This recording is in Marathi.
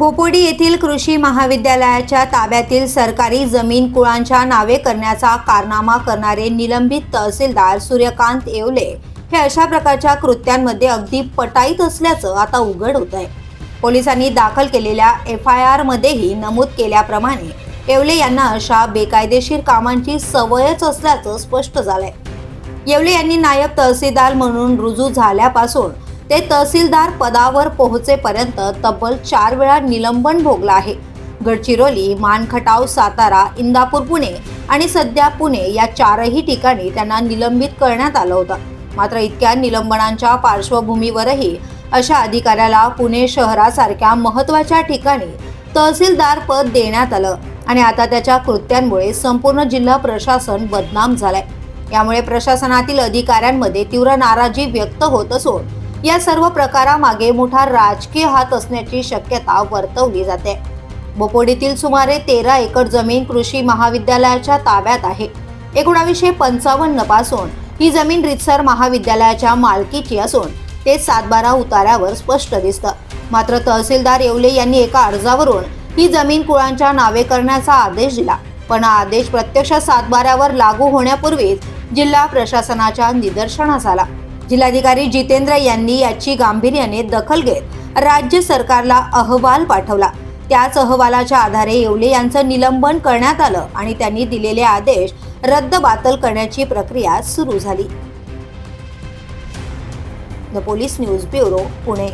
बोपोडी येथील कृषी महाविद्यालयाच्या ताब्यातील सरकारी जमीन कुळांच्या नावे करण्याचा कारनामा करणारे निलंबित तहसीलदार सूर्यकांत येवले हे अशा प्रकारच्या कृत्यांमध्ये अगदी पटाईत असल्याचं आता उघड होत आहे पोलिसांनी दाखल केलेल्या एफ आय आरमध्येही नमूद केल्याप्रमाणे येवले यांना अशा बेकायदेशीर कामांची सवयच असल्याचं स्पष्ट झालंय. येवले यांनी नायब तहसीलदार म्हणून रुजू झाल्यापासून ते तहसीलदार पदावर पोहोचेपर्यंत तब्बल चार वेळा निलंबन भोगला आहे. गडचिरोली मानखटाव सातारा इंदापूर पुणे आणि सध्या पुणे या चारही ठिकाणी त्यांना निलंबित करण्यात आलं होतं. मात्र इतक्या निलंबनांच्या पार्श्वभूमीवरही अशा अधिकाऱ्याला पुणे शहरासारख्या महत्त्वाच्या ठिकाणी तहसीलदार पद देण्यात आलं आणि आता त्याच्या कृत्यांमुळे संपूर्ण जिल्हा प्रशासन बदनाम झालंय. यामुळे प्रशासनातील अधिकाऱ्यांमध्ये तीव्र नाराजी व्यक्त होत असून या सर्व प्रकारामागे मोठा राजकीय हात असण्याची शक्यता वर्तवली जाते. बोपोडीतील सुमारे तेरा एकर जमीन कृषी महाविद्यालयाच्या ताब्यात आहे. एकोणावीसशे पंचावन्नपासून ही जमीन रितसर महाविद्यालयाच्या मालकीची असून ते सातबारा उतार्यावर स्पष्ट दिसतं. मात्र तहसीलदार येवले यांनी एका अर्जावरून ही जमीन कुळांच्या नावे करण्याचा आदेश दिला. पण हा आदेश प्रत्यक्ष सातबाऱ्यावर लागू होण्यापूर्वीच जिल्हा प्रशासनाच्या निदर्शनास आला. जिल्हाधिकारी जितेंद्र यांनी याची गांभीर्याने दखल घेत राज्य सरकारला अहवाल पाठवला. त्याच अहवालाच्या आधारे येवले यांचं निलंबन करण्यात आलं आणि त्यांनी दिलेले आदेश रद्द बातल करण्याची प्रक्रिया सुरू झाली. The police news bureau Pune.